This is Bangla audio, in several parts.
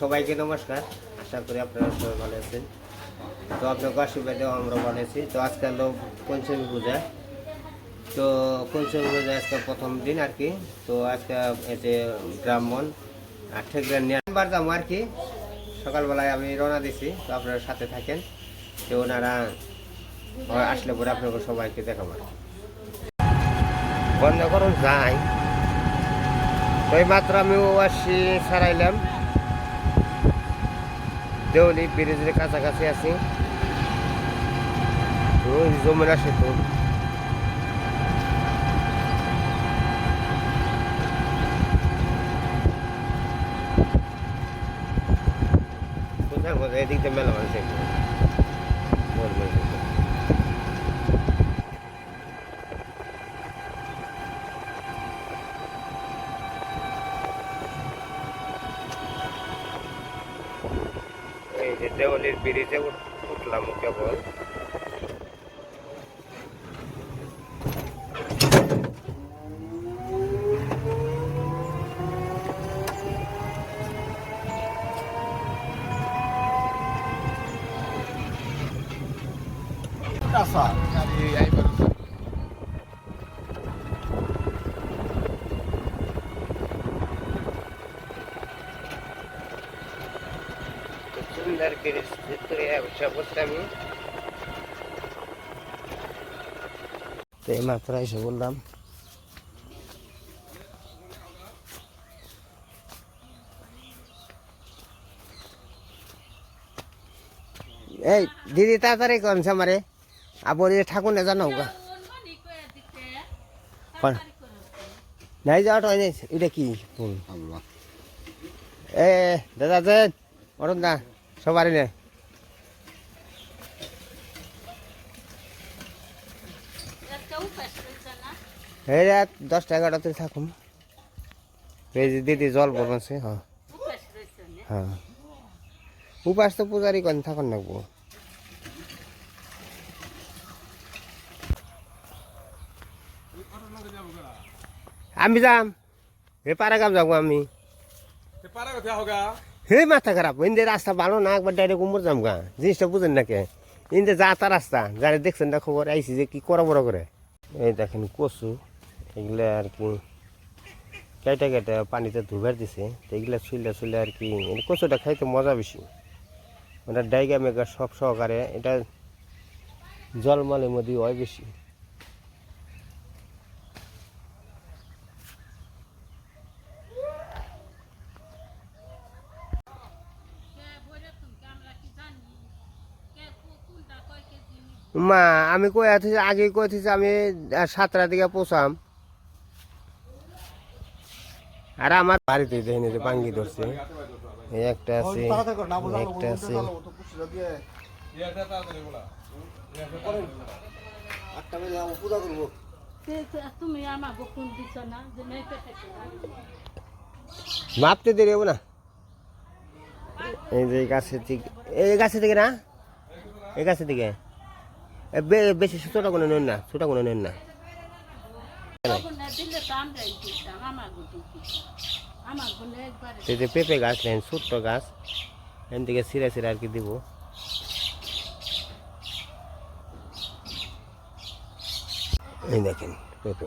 সবাইকে নমস্কার। আশা করি আপনারা সবাই ভালো আছেন। তো আপনার আশীর্বাদেও আমরা ভালো আছি। তো আজকে হলো পঞ্চমী পূজা। তো পঞ্চমী পূজা আজকে প্রথম দিন আর কি। তো আজকে এতে ব্রাহ্মণ আর ঠেকরা নিয়ে যাব আর কি। সকালবেলায় আমি রওনা দিছি। তো আপনারা সাথে থাকেন। তো ওনারা আসলে পরে আপনাকে সবাইকে দেখাবো বন্ধ করুন, যাই। তো মাত্র আমি ওয়াশি ছাড়াইলাম দেউলি ব্রিজের কাছাকাছি আছি ওই যমুনা সেতু কোথায় কোথায় এদিক দিয়ে মেলা মানুষ এখানে। বল, বল, বল, বল। এই যে দেওয়ালির ব্রিজে উঠ- উঠলাম কেবল। বসে বসে আমি তো এই মাত্র এসে বললাম এই দিদি তাড়াতাড়ি করেন আমারে আবার এই ঠাকুর না জানো গা নাই যাওয়াটা হয় এটা কি. এ দাদা আছেন অরুণ দা সবারই নেই। এই রাত দশটা এগারোটাতে থাকুন। দিদি জল বলছে হ্যাঁ। হ্যাঁ। উপাস তো পূজারি কেন থাকুন না লাগবো আমি যাম। এ পারাগাম যাব আমি। পারাগাম হে মাথা খারাপ, ইন্দে রাস্তা ভালো না, একবার ডাইরেক্ট উমর যাম গা। জিনিসটা বুঝেন না কে? ইন্দে যা তা রাস্তা, যারা দেখছেন না খবর, আইসি যে কি করা বড় করে। এই দেখেন কচু, এগুলা আর কি কেটে কেটে পানিতে ধুবার দিছে এগুলা চুইলে চুইলে আর কি কচুটা খাইতে মজা বেশি। ওটা ডাইগা মেগা সব সহকারে, এটা জলমলের মধ্যে হয় বেশি। মা আমি কই আছি আগে কই আমি সাতটার দিকে পৌঁছাম। আর আমার বাড়িতে দেখেন যে পাঙ্গি ধরছে। একটা আছে একটা আছে। মাপতে দেরি না। এই যে গাছের দিকে এই গাছের দিকে না? এই গাছের দিকে? বেশি ছোট কোনো নেন না, ছোট কোনো নেন না। পেঁপে গাছ নেন, ছোট্ট গাছ এখান থেকে সিরা সিরা আর কি দিব। এই দেখেন, পেঁপে।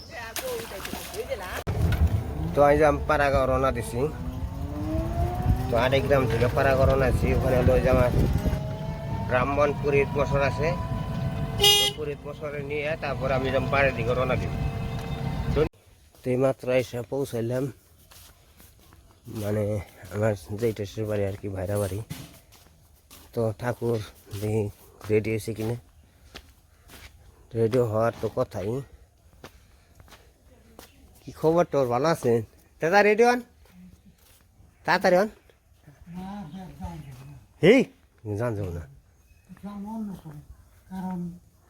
তো আজ আমি পাড়াগাঁও রওনা দিছি। তো আড়াই গ্রাম থেকে পাড়াগাঁও রওনা আছি ওখানে হলো ওই যে আমার ব্রাহ্মণ পুরীত মশর আছে। পুরীত মশরে নিয়ে তারপর আমি যেমন পাড়ের দিকে রওনা দিব তো এই মাত্র এসে পৌঁছাইলাম। মানে আমার যেইটা সে বাড়ি আর কি, ভাইরা বাড়ি। তো ঠাকুর দেখি রেডি হয়েছে কিনা? রেডি হওয়ার তো কথাই। কি খবর তোর ভালো আছে দাদা রেডি হন? তাড়াতাড়ি হন। হেই জান যাব না।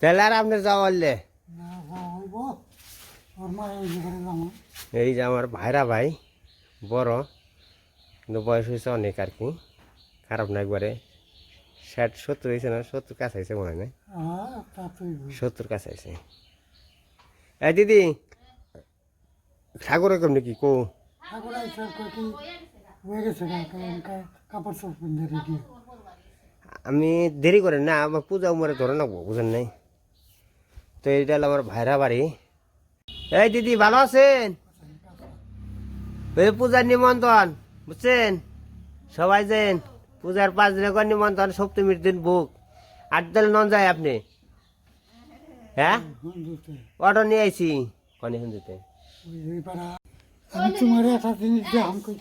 তাহলে আর আপনার এই যে আমার ভাইরা ভাই বড় কিন্তু বয়স হয়েছে অনেক আর কি। খারাপ না একবারে। ষাট সত্তর হয়েছে না? সত্তর কাছে হয়েছে মনে হয় না? হ্যাঁ সত্তর কাছে আছে এই দিদি ঠাকুর কেমনি কি কো? হয়ে গেছে কা- কাপড় চোপ রেডি আমি দেরি করে না আমার পূজা উমরে ধরে নেব বুঝেন নাই? তো এইটা হলো আমার ভাইরা বাড়ি। এই দিদি ভালো আছেন? পূজার নিমন্ত্রণ বুঝছেন? সবাই যেন পূজার পাঁচ দিনের পর নিমন্ত্রণ সপ্তমীর দিন বুক আট দিন নন যায় আপনি? হ্যাঁ? অর্ডার নিয়ে আইছি। কনে হিন্দুতে ওই আমি তোমার একটা জিনিস দাম কই?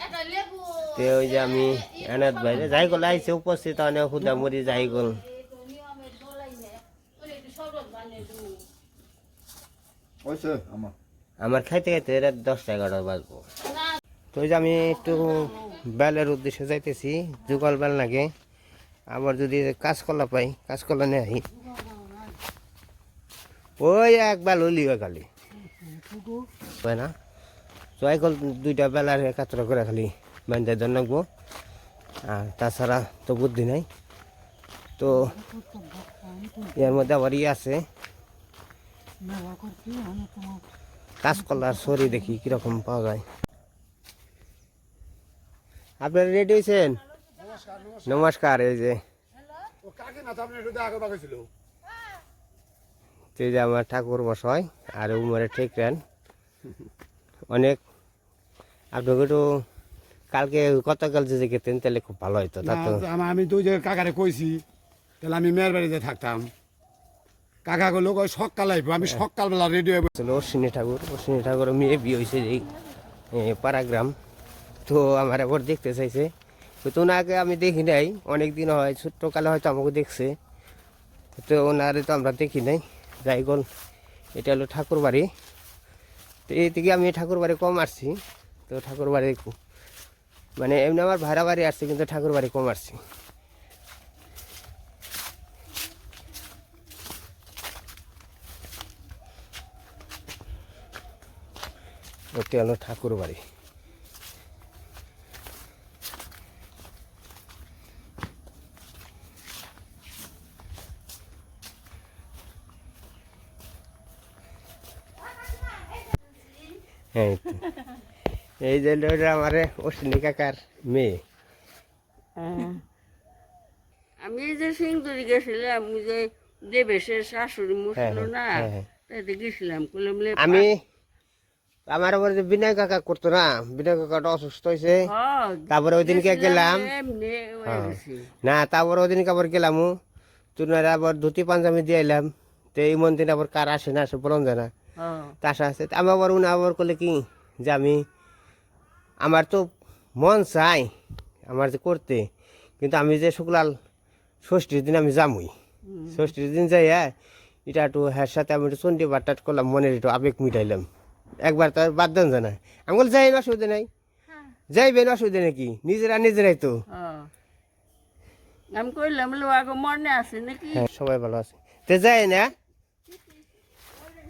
তে ওই যে আমি এনাথ বাইরে যাই গল আইছে উপস্থিত অনেক হুদা মরি যাই গল। আমার? আমার খাইতে খাইতে রাত দশটা এগারোটা বাজবো। তো যে আমি একটু বেলের উদ্দেশ্যে যাইতেছি যুগল বেল লাগে আবার যদি কাঁচকলা পাই কাঁচকলা নিয়ে আহি। ওই এক বেল হলি হয় খালি। হয় না? জয় কল দুইটা বেলার একাত্র করে খালি বান্ধে ধর রাখব আর তাছাড়া তো বুদ্ধি নাই। তো এর মধ্যে আবার ইয়ে আছে। কাঁচকলার সরি দেখি কীরকম পাওয়া যায়। আপনারা রেডি হয়েছেন? নমস্কার এই যে। কাকে না তো তো যে আমার ঠাকুর বসায় আর উমরে ঠিক রেন। অনেক আপনাকে একটু কালকে গতকাল যদি গেতেন তাহলে খুব ভালো হতো তা তো আমি তো ওই যে কাকারে কইছি তাহলে আমি মেয়ের বাড়িতে থাকতাম। কাকা গুলো ওই সকাল আইব আমি সকালবেলা রেডি হয়ে ছিল অশ্বিনী ঠাকুর অশ্বিনী ঠাকুর মেয়ে বিয়ে হয়েছে এই পাড়াগ্রাম। তো আমার একবার দেখতে চাইছে। তো ওনাকে আমি দেখি নাই অনেক দিন হয় ছোট্টকালে হয়তো আমাকে দেখছে। তো ওনারে তো আমরা দেখি নাই। যাই গল এটা হলো ঠাকুর বাড়ি। তো এই থেকে আমি ঠাকুর বাড়ি কম আসছি, তো ঠাকুর বাড়ি মানে এমনি আমার ভাড়া বাড়ি আসছে, কিন্তু ঠাকুর বাড়ি কম আসছি। ওটা হলো ঠাকুর এই যে আমার অশ্বিনী কাকার মেয়ে। আমি যে সিংদুরি গেছিলাম ওই যে দেবেশের শাশুড়ি মুসল হ্যাঁ, না হ্যাঁ, হ্যাঁ। তাইতে গেছিলাম করলাম আমি আমার আবার যে বিনয় কাকা করতো না বিনয় কাকাটা অসুস্থ হয়েছে হ্যাঁ, তারপরে ওই দিনকে গেলাম। হয়ে হ্যাঁ। না তারপর ওদিনকে আবার গেলাম তুনার আবার ধুতি পাঞ্জাবি দিয়ে এলাম তো এই মন্দির আবার কার আসে না আসে বলন যায় না। হ্যাঁ, তা আশা আছে। তা আমি আবার উনি আবার করলে কি যে আমি আমার তো মন চাই আমার যে করতে কিন্তু আমি যে শুক্লাল ষষ্ঠীর দিন আমি যামই। ষষ্ঠীর দিন যাই হ্যাঁ এটা একটু হ্যাঁ সাথে আমি একটু চন্ডী বাট্টাট করলাম মনের একটু আবেগ মিটাইলাম। একবার তো বাদ দেন জানা আমি বলি যাই না অসুবিধা নাই। যাইবেন অসুবিধা নাকি? নিজেরা নিজেরাই তো। হ্যাঁ। আমি কইলাম লো আগে মনে আছে নাকি? হ্যাঁ সবাই ভালো আছে। তে যাই না।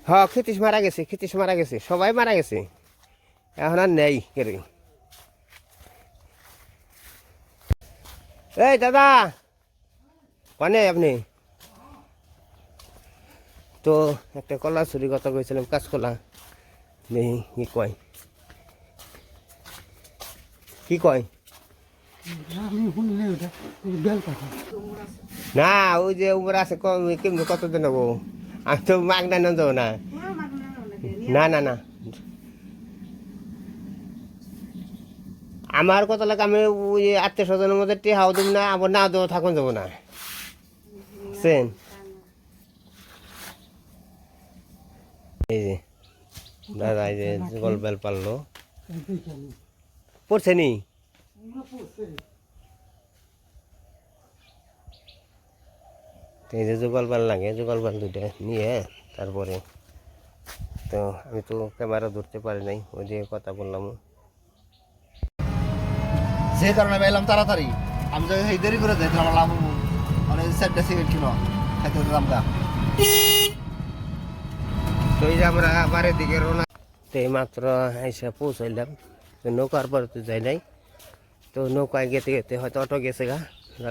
হ্যাঁ খিতিস মারা গেছে খিতিস মারা গেছে, সবাই মারা গেছে। এখন আর নেই এই দাদা কনে আপনি। তো একটা কলা চুরি কথা কইছিলাম কাঁচকলা। নেই, কি কয়? কি কয়? না, ওই যে উপরে আছে কম কত নেব আমি তো মাগনা না যাব না। না না না। আমার কথা লাগে আমি ওই আত্মীয় স্বজনের মধ্যে টেহাও দেবো না, আবার না দেবো থাকুন যাব না। সেন। এই যে, দাদা, এই যে গল বেল পারল পড়ছে নি আমরা পড়ছে তো এই যে যুগলবাল লাগে যুগলবাল দুইটা নিয়ে তারপরে তো আমি তো ক্যামেরা ধরতে পারি নাই ওই দিয়ে কথা বললাম। যে কারণে আমি এলাম তাড়াতাড়ি। আমি যদি এই দেরি করে যাই তাহলে লাভ হব। মানে চারটা সিগারেট কিনো খাইতে দাম গা। তো এই যে আমরা বাড়ির দিকে রোনা তো এই মাত্র এসে পৌঁছাইলাম। তো নৌকার পর তো যাই নাই। তো নৌকায় গেতে গেতে হয়তো অটো গেছে গা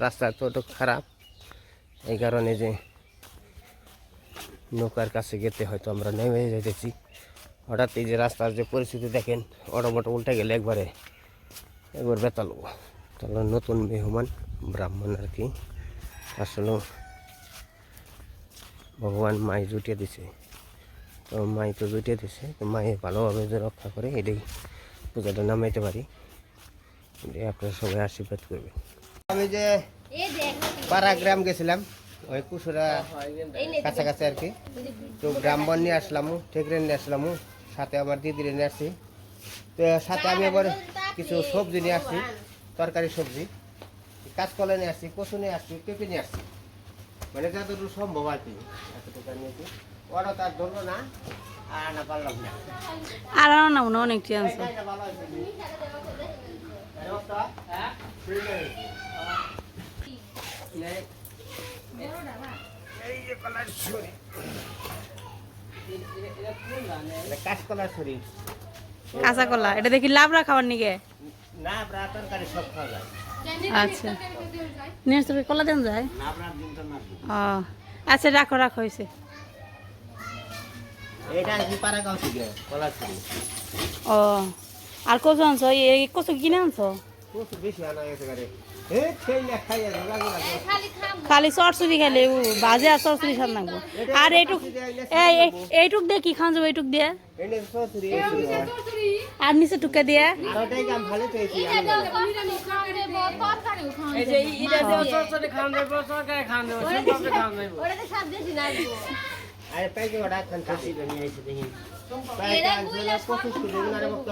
রাস্তা তো অটো খারাপ। এই কারণে যে নৌকার কাছে গেতে হয়তো আমরা নেমে যেতেছি হঠাৎ এই যে রাস্তার যে পরিস্থিতি দেখেন অটো মোটো উল্টে গেলে একবারে একবার বেতালো তাহলে নতুন মেহমান, ব্রাহ্মণ আর কি। আসলে ভগবান মাই জুটিয়ে দিছে। তো মাই তো জুটিয়ে দিছে, তো মাই ভালোভাবে যে রক্ষা করে এটাই পূজাটা নামাইতে পারি। আপনারা সবাই আশীর্বাদ করবেন। আমি যে পাড়া গ্রাম গেছিলাম ওই কুসুরা কাছাকাছি আর কি। তো গ্রামবন নিয়ে আসলাম ঠেকরে নিয়ে আসলাম সাথে আমার দিদিরে নিয়ে আসছি। তো সাথে আমি আবার কিছু সবজি নিয়ে আসছি তরকারি সবজি। কাঁচকলা নিয়ে আসছি কচু নিয়ে আসছি পেঁপে নিয়ে আসছি। মানে যতটুকু সম্ভব আর কি এতটুকু নিয়েছি ওরা তার ধরলো না আর আনা পারলাম না। আর না অনেকটি আছে জি। আরে বাপ্পা, ঠিক আছে। নে। এই ছড়ি। এটা কাঁচা কলা এটা দেখি লাবড়া খাবার নিগে। না তরকারি সব খাওয়া যায়। আচ্ছা। নিয়ে তোকে কলা দেন যায়? ও আচ্ছা রাখো রাখো হয়েছে ও আর কচু আনছো? এই কচু কিনে আনছো? কত বেশি আনা গেছে গারে এ খেলে খাইয়া লাগে লাগে খালি চরচুরি খেলে ও বাজে আর চরচুরি সার নাকবো আর এইটুক এই এই- এইটুক দিয়ে কি খান যাব? এইটুক দিয়ে? আর নিচে টুকে দিয়ে? আর ওটাই কাম ভালো পেয়েছি আরে প্যাকে ওটা খান খাসি নিয়ে এসে দেখি। প্যাকে আনছিল পঁচিশ কেজি না রে ভক্ত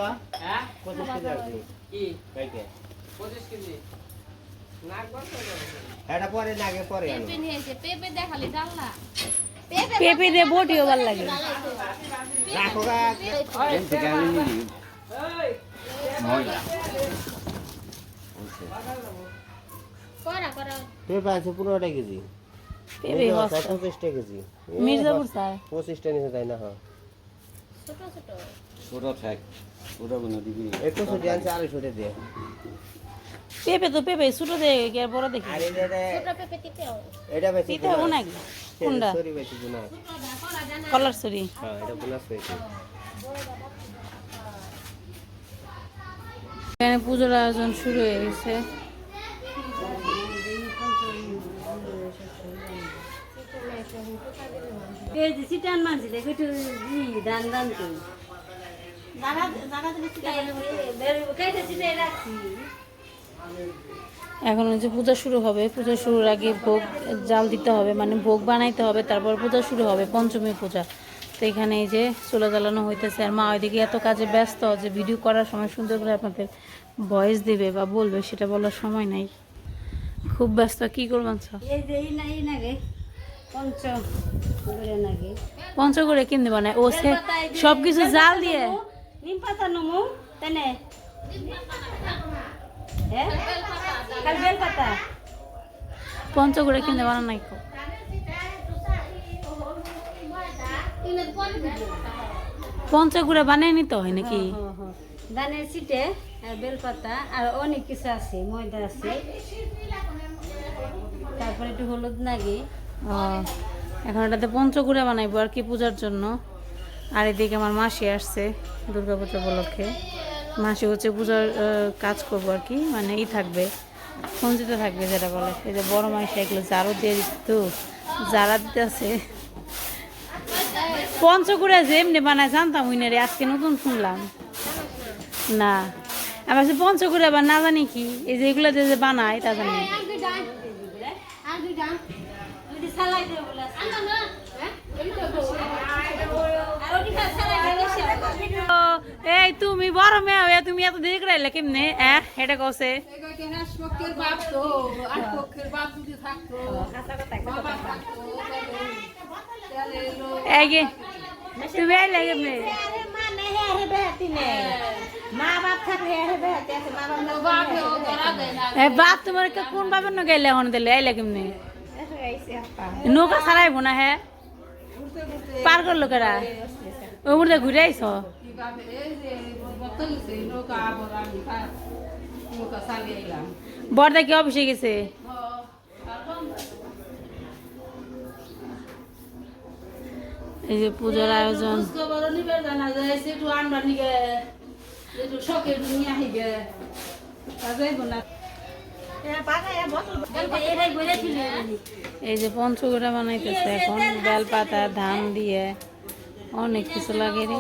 পঁচিশ কেজি। পরে পেঁপে দিয়ে বটিও ভালো লাগে রাখো গা পেঁপে আছে পনেরোটা কেজি। পেঁপে পঁচিশটা কেজি। মির্জাপুর পঁচিশটা নিচে তাই না হ্যাঁ। ওটা থাক ওটা কোনো দিবি একুশশো আড়াইশোটা দিয়ে। পেঁপে তো পেঁপে ছোট আর বড় দেখি? এটা এটা বেশি দিতে হবে নাকি কোনটা? সরি কলার হ্যাঁ পেয়েছি এখানে পুজোর আয়োজন শুরু হয়ে গেছে। এই যে সিটান মানছি দেখো একটু দান দান তো কেটে সিটাই রাখছি? এখন হচ্ছে পূজা শুরু হবে। পূজা শুরুর আগে ভোগ জাল দিতে হবে মানে ভোগ বানাইতে হবে তারপর পূজা শুরু হবে পঞ্চমী পূজা। তো এখানে এই যে চুলা জ্বালানো হইতেছে আর মা ওইদিকে এত কাজে ব্যস্ত যে ভিডিও করার সময় সুন্দর করে আপনাদের ভয়েস দেবে বা বলবে সেটা বলার সময় নাই। খুব ব্যস্ত কি করবেন না পঞ্চ করে পঞ্চগড়ে কিনতে বানায় ও সে সব কিছু জাল দিয়ে। নিম পাতা নমু পাতা পঞ্চগড়ে বানান নাই নিতে হয় নাকি? সিটে বেলপাতা আর অনেক কিছু আছে ময়দা আছে। তারপরে একটু হলুদ নাগে এখন এটাতে পঞ্চগুড়া বানাইবো আর কি পূজার জন্য। আর এদিকে আমার মাসি আসছে দুর্গা পূজা উপলক্ষে। মাসি হচ্ছে পূজার কাজ করব আর কি মানে ই থাকবে। সঞ্চিত থাকবে যেটা বলে। এই যে বড় মাসি এগুলো জারও দিয়ে দিত জারা দিতে আছে। পঞ্চগুড়া যে এমনি বানায়, জানতাম উইনারে, আজকে নতুন শুনলাম। না আমার কাছে পঞ্চগুড়া আবার না জানি কি, এই যে এগুলো যে বানায় তা জানি না। ও, এই তুমি বড় মেয়ে হয়ে তুমি এত দেরি করে এলে কেমনে হ্যাঁ এটা কছে পক্ষের বাপ তো আর পক্ষের বাপ যদি থাকতো এই গে তুমি আইলে কেমনে এ বাপ তোমার কে কোন বাপের ন গেলে হন দিলে আইলে কেমনে নৌকা ছাড়াইব না হে পার করল কেরা ওই মুহূর্তে ঘুরে আইস বর্দা কি অফিসে গেছে? এই যে পূজার আয়োজন। এই যে পঞ্চগুড়া বানাইতেছে এখন বেলপাতা ধান দিয়ে অনেক কিছু লাগে রে।